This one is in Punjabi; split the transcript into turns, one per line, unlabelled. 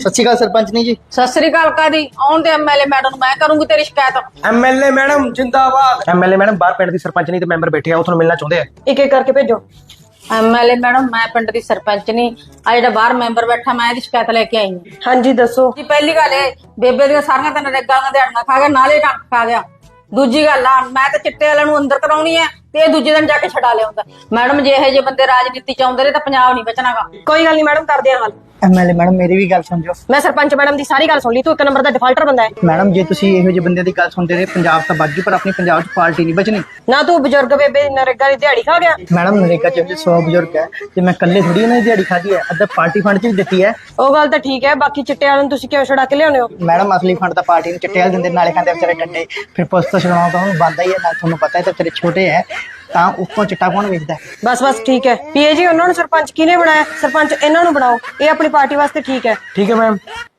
ਸਤਿ ਸ਼੍ਰੀ ਅਕਾਲ ਸਰਪੰਚ ਨਹੀਂ ਜੀ।
ਸਤਿ ਸ੍ਰੀ ਅਕਾਲ ਕਾਦੀ। ਆਉਣ ਦੇ ਐਮਐਲਏ ਮੈਡਮ ਨੂੰ ਮੈਂ ਕਰੂੰਗੀ ਤੇਰੀ ਸ਼ਿਕਾਇਤ।
ਐਮਐਲਏ ਮੈਡਮ ਜਿੰਦਾਬਾਦ। ਐਮਐਲਏ ਮੈਡਮ ਬਾਹਰ ਪਿੰਡ ਦੀ ਸਰਪੰਚ ਨਹੀਂ ਤੇ ਮੈਂਬਰ ਬੈਠੇ ਆ ਉਹ ਤੁਹਾਨੂੰ ਮਿਲਣਾ ਚਾਹੁੰਦੇ ਆ।
ਇੱਕ ਇੱਕ ਕਰਕੇ ਭੇਜੋ।
ਐਮਐਲਏ ਮੈਡਮ ਮੈਂ ਪਿੰਡ ਦੀ ਸਰਪੰਚ ਨਹੀਂ। ਆ ਜਿਹੜਾ ਬਾਹਰ ਮੈਂਬਰ ਬੈਠਾ ਮੈਂ ਇਹਦੀ ਸ਼ਿਕਾਇਤ ਲੈ ਕੇ ਆਈ ਹਾਂ।
ਹਾਂਜੀ ਦੱਸੋ।
ਜੀ ਪਹਿਲੀ ਗੱਲ ਇਹ ਬੇਬੇ ਦੀਆਂ ਸਾਰੀਆਂ ਤਾਂ ਨਰੇਗਾ ਦੀਆਂ ਦਿਹਾੜੀਆਂ ਖਾ ਗਿਆ ਨਾਲੇ ਟੰਕ ਖਾ ਗਿਆ। ਦੂਜੀ ਗੱਲ ਆ ਮੈਂ ਤਾਂ ਚਿੱਟੇ ਵਾਲਿਆਂ ਨੂੰ ਅੰਦਰ ਕਰਾਉਣੀ ਹੈ ਤੇ ਇਹ ਦੂਜੇ ਦਿਨ ਜਾ ਕੇ ਛਡਾ ਲਿਆਉਂਦਾ। ਮੈਡਮ ਜੇ ਇਹੋ ਜਿਹੇ ਬੰਦੇ ਰਾਜਨੀਤੀ ਚ ਆਉਂਦੇ ਨੇ ਤਾਂ ਪੰਜਾਬ ਨਹੀਂ ਬਚਣਾਗਾ।
ਕੋਈ ਗੱਲ ਨਹੀਂ ਮੈਡਮ ਕਰਦੇ ਹਾਂ ਹੱਲ।
ਐਮਐਲਏ ਮੈਡਮ ਮੇਰੀ ਵੀ ਗੱਲ ਸੁਣ ਜੋ
ਮੈਂ ਸਰਪੰਚ ਮੈਡਮ ਦੀ ਸਾਰੀ ਗੱਲ ਸੁਣ ਲਈ ਤੂੰ ਇੱਕ ਨੰਬਰ ਦਾ ਡਿਫਾਲਟਰ ਬੰਦਾ ਹੈ।
ਮੈਡਮ ਜੇ ਤੁਸੀਂ ਇਹੋ ਜਿਹੇ ਬੰਦੇ ਦੀ ਗੱਲ ਸੁਣਦੇ ਰਹੇ ਪੰਜਾਬ ਤਾਂ ਬਾਜੂ ਪਰ ਆਪਣੀ ਪੰਜਾਬ 'ਚ ਪਾਰਟੀ ਨਹੀਂ ਬਚਣੀ।
ਨਾ ਤੂੰ ਬਜ਼ੁਰਗ ਬੇਬੇ ਨਰੇਗਾ ਦੀ ਦਿਹਾੜੀ ਖਾ ਗਿਆ।
ਮੈਡਮ ਨਰੇਗਾ 'ਚ 100 ਬਜ਼ੁਰਗ ਹੈ ਤੇ ਮੈਂ ਇਕੱਲੇ ਥੋੜੀ ਉਹਨਾਂ ਦੀ ਦਿਹਾੜੀ ਖਾਧੀ ਹੈ ਅੱਧਾ ਪਾਰਟੀ ਫੰਡ 'ਚ ਵੀ ਦਿੱਤੀ ਹੈ।
ਉਹ ਗੱਲ ਤਾਂ ਠੀਕ ਹੈ ਬਾਕੀ ਚਿੱਟੇ ਵਾਲਿਆਂ ਨੂੰ ਤੁਸੀਂ ਕਿਉਂ ਛੜਾ ਕੇ ਲਿਆਉਂਦੇ ਹੋ?
ਮੈਡਮ ਅਸਲੀ ਫੰਡ ਤਾਂ ਪਾਰਟੀ ਨੂੰ ਚਿੱਟੇ ਵਾਲੇ ਦਿੰਦੇ ਨਾਲੇ ਖਾਂਦੇ ਵਿਚਾਰੇ ਡੰਡੇ ਫਿਰ ਪੁਲਿਸ ਤੋਂ ਛਡਾਉਣਾ ਤਾਂ ਉਹਨੂੰ ਬੰਦਾ ਹੀ ਹੈ ਨਾ ਤੁਹਾਨੂੰ ਪਤਾ ਹੈ ਤੇ ਤੇਰੇ ਛੋਟੇ ਹੈ। ਤਾਂ ਉੱਤੋਂ ਚਿੱਟਾ ਕੌਣ ਵੇਚਦਾ? ਹੈ?
ਬਸ ਬਸ ਠੀਕ ਹੈ। ਪੀਏ ਜੀ ਉਹਨਾਂ ਨੂੰ ਸਰਪੰਚ ਕਿਹਨੇ ਬਣਾਇਆ? ਸਰਪੰਚ ਇਹਨਾਂ ਨੂੰ ਬਣਾਓ। ਇਹ ਆਪਣੀ ਪਾਰਟੀ ਵਾਸਤੇ ਠੀਕ ਹੈ।
ਠੀਕ ਹੈ ਮੈਮ